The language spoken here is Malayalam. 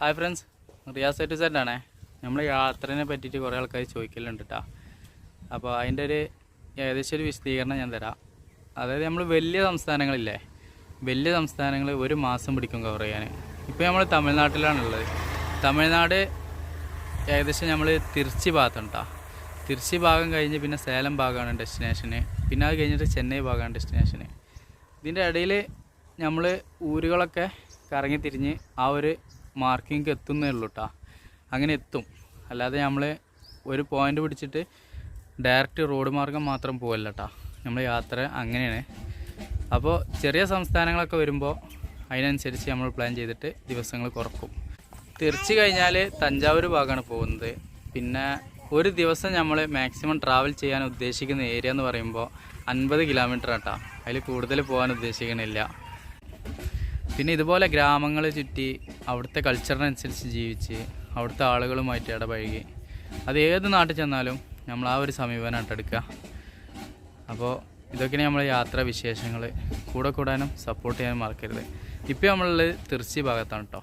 Hi friends Riyas set set ആണേ നമ്മൾ യാത്രനെ പറ്റിയിട്ട് കുറേ ആൾക്കാർ ചോദിക്കലുണ്ട് കേട്ടോ അപ്പോൾ അതിന്റെ ഒരു ഏകദേശം ഒരു വിശദീകരണം ഞാൻ തരാം. അതായത് നമ്മൾ വലിയ സംസ്ഥാനങ്ങളില്ലേ വലിയ സംസ്ഥാനങ്ങൾ ഒരു മാസം പിടിക്കും കവർ ചെയ്യാൻ. ഇപ്പോൾ നമ്മൾ തമിഴ്നാട്ടിലാണുള്ളത്. തമിഴ്നാട് ഏകദേശം നമ്മൾ തിരുച്ചി ഭാഗത്തുണ്ട് കേട്ടോ തിരുച്ചി ഭാഗം കഴിഞ്ഞ് പിന്നെ സേലം ഭാഗമാണ് ഡെസ്റ്റിനേഷന് പിന്നെ അത് കഴിഞ്ഞിട്ട് ചെന്നൈ ഭാഗമാണ് ഡെസ്റ്റിനേഷന് ഇതിന്റെ ഇടയിൽ നമ്മൾ ഊരുകളൊക്കെ കറങ്ങി തിരിഞ്ഞ് ആ ഒരു മാർക്കിംഗ് എത്തുന്നേ ഉള്ളൂ കേട്ടോ അങ്ങനെ എത്തും. അല്ലാതെ നമ്മൾ ഒരു പോയിന്റ് പിടിച്ചിട്ട് ഡയറക്റ്റ് റോഡ് മാർഗം മാത്രം പോകല്ല കേട്ടോ നമ്മൾ യാത്ര അങ്ങനെയാണ്. അപ്പോൾ ചെറിയ സംസ്ഥാനങ്ങളൊക്കെ വരുമ്പോൾ അതിനനുസരിച്ച് നമ്മൾ പ്ലാൻ ചെയ്തിട്ട് ദിവസങ്ങൾ കുറക്കും. തിരിച്ചു കഴിഞ്ഞാൽ തഞ്ചാവൂർ ഭാഗമാണ് പോകുന്നത്. പിന്നെ ഒരു ദിവസം നമ്മൾ മാക്സിമം ട്രാവൽ ചെയ്യാൻ ഉദ്ദേശിക്കുന്ന ഏരിയ എന്ന് പറയുമ്പോൾ അൻപത് കിലോമീറ്റർ ആട്ടാ അതിൽ കൂടുതൽ പോകാൻ ഉദ്ദേശിക്കണില്ല. പിന്നെ ഇതുപോലെ ഗ്രാമങ്ങൾ ചുറ്റി അവിടുത്തെ കൾച്ചറിനനുസരിച്ച് ജീവിച്ച് അവിടുത്തെ ആളുകളുമായിട്ട് ഇടപഴകി. അത് ഏത് നാട്ടിൽ ചെന്നാലും നമ്മൾ ആ ഒരു സമീപനമായിട്ട് എടുക്കുക അപ്പോൾ ഇതൊക്കെയാണ് നമ്മൾ യാത്രാ വിശേഷങ്ങൾ. കൂടെ കൂടാനും സപ്പോർട്ട് ചെയ്യാനും മറക്കരുത്. ഇപ്പോൾ നമ്മളുള്ളത് തിർച്ചി ഭാഗത്താണ് കേട്ടോ